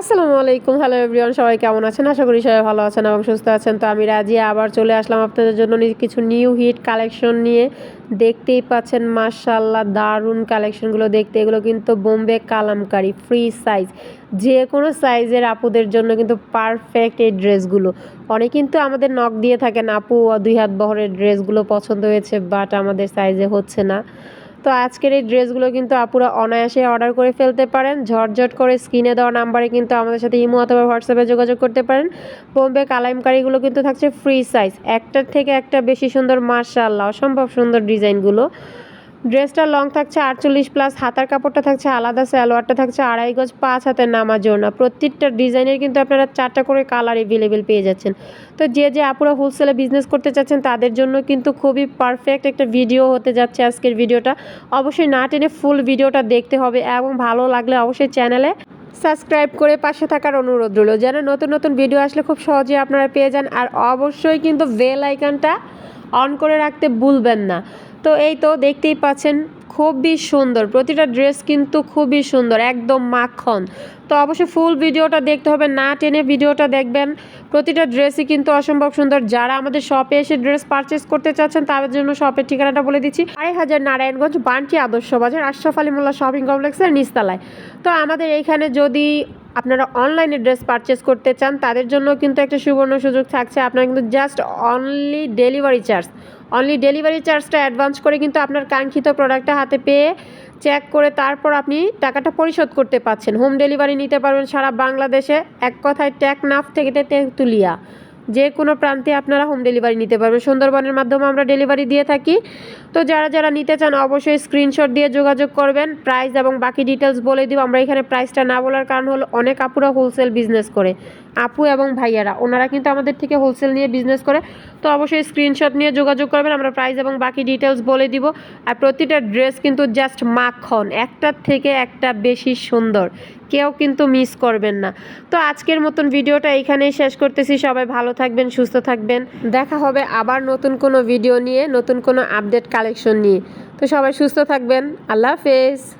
আসসালামু আলাইকুম। Hello everyone সবাই কেমন আছেন? আশা করি সবাই ভালো আছেন এবং সুস্থ আছেন। তো আমি রাজিয়া আবার চলে আসলাম আপনাদের জন্য কিছু নিউ হিট কালেকশন নিয়ে। দেখতেই পাচ্ছেন মার্শাল্লাহ দারুণ কালেকশনগুলো দেখতে। এগুলো কিন্তু বোম্বে কালামকারি ফ্রি সাইজ যে কোনো সাইজের আপুদের জন্য কিন্তু পারফেক্ট এই ড্রেসগুলো। অনেক কিন্তু আমাদের নখ দিয়ে থাকেন, আপু, দুই হাত বহরের ড্রেসগুলো পছন্দ হয়েছে বাট আমাদের সাইজে হচ্ছে না। তো আজকের এই ড্রেসগুলো কিন্তু আপুরা অনায়াসে অর্ডার করে ফেলতে পারেন। ঝটঝট করে স্ক্রিনে দেওয়া নাম্বারে কিন্তু আমাদের সাথে ইমো অথবা হোয়াটসঅ্যাপে যোগাযোগ করতে পারেন। বোম্বে কালাইমকারিগুলো কিন্তু থাকছে ফ্রি সাইজ একটার থেকে একটা বেশি সুন্দর মার্শাল্লাহ অসম্ভব সুন্দর ডিজাইনগুলো। ড্রেসটা লং থাকছে আটচল্লিশ প্লাস, হাতার কাপড়টা থাকছে আলাদা, সালোয়ারটা থাকছে আড়াই গজ, পাঁচ হাতের নামার জন্য প্রত্যেকটা ডিজাইনের কিন্তু আপনারা চারটা করে কালার এভেলেবেল পেয়ে যাচ্ছেন। তো যে যে আপুরা হোলসেলে বিজনেস করতে চাচ্ছেন, তাদের জন্য কিন্তু খুবই পারফেক্ট একটা ভিডিও হতে যাচ্ছে আজকের ভিডিওটা অবশ্যই না টেনে ফুল ভিডিওটা দেখতে হবে এবং ভালো লাগলে অবশ্যই চ্যানেলে সাবস্ক্রাইব করে পাশে থাকার অনুরোধ রইল। যেন নতুন নতুন ভিডিও আসলে খুব সহজেই আপনারা পেয়ে যান, আর অবশ্যই কিন্তু বেল আইকনটা অন করে রাখতে ভুলবেন না। তো এই তো দেখতেই পাচ্ছেন, খুবই সুন্দর। প্রতিটা ড্রেস কিন্তু খুবই সুন্দর, একদম মাখন। তো অবশ্যই ফুল ভিডিওটা দেখতে হবে, না টেনে ভিডিওটা দেখবেন। প্রতিটা ড্রেসই কিন্তু অসম্ভব সুন্দর। যারা আমাদের শপে এসে ড্রেস পারচেস করতে চাচ্ছেন, তাদের জন্য শপের ঠিকানাটা বলে দিচ্ছি। আড়াই হাজার নারায়ণগঞ্জ, বান্টি আদর্শ বাজার, আশরাফ আলী মোল্লা শপিং কমপ্লেক্সের নিচতলায়। তো আমাদের এইখানে যদি আপনারা অনলাইনে ড্রেস পারচেস করতে চান, তাদের জন্য কিন্তু একটা সুবর্ণ সুযোগ থাকছে। আপনারা কিন্তু just only delivery charge only delivery চার্জটা অ্যাডভান্স করে কিন্তু আপনার কাঙ্ক্ষিত প্রোডাক্টটা হাতে পেয়ে চেক করে তারপর আপনি টাকাটা পরিশোধ করতে পারছেন হোম ডেলিভারি নিতে পারবেন সারা বাংলাদেশে। এক কথায় ট্যাক নাফ থেকে তেঁতুলিয়া। যে কোনো প্রান্তে আপনারা হোম ডেলিভারি নিতে পারবেন। সুন্দরবনের মাধ্যমে আমরা ডেলিভারি দিয়ে থাকি। তো যারা যারা নিতে চান, অবশ্যই স্ক্রিনশট দিয়ে যোগাযোগ করবেন। প্রাইস এবং বাকি ডিটেলস বলে দিব। আমরা এখানে প্রাইসটা না বলার কারণ হলো, অনেক আপুরা হোলসেল বিজনেস করে। আপু এবং ভাইয়ারা, ওনারা কিন্তু আমাদের থেকে হোলসেল নিয়ে বিজনেস করে। তো অবশ্যই স্ক্রিনশট নিয়ে যোগাযোগ করবেন, আমরা প্রাইস এবং বাকি ডিটেলস বলে দিব। আর প্রতিটা ড্রেস কিন্তু জাস্ট মাখন একটার থেকে একটা বেশি সুন্দর। কেউ কিন্তু মিস করবেন না। তো আজকের মতন ভিডিওটা এইখানেই শেষ করতেছি। সবাই ভালো থাকবেন, সুস্থ থাকবেন। দেখা হবে আবার নতুন কোনো ভিডিও নিয়ে, নতুন কোনো আপডেট কালেকশন নিয়ে। তো সবাই সুস্থ থাকবেন। আল্লাহ হাফেজ।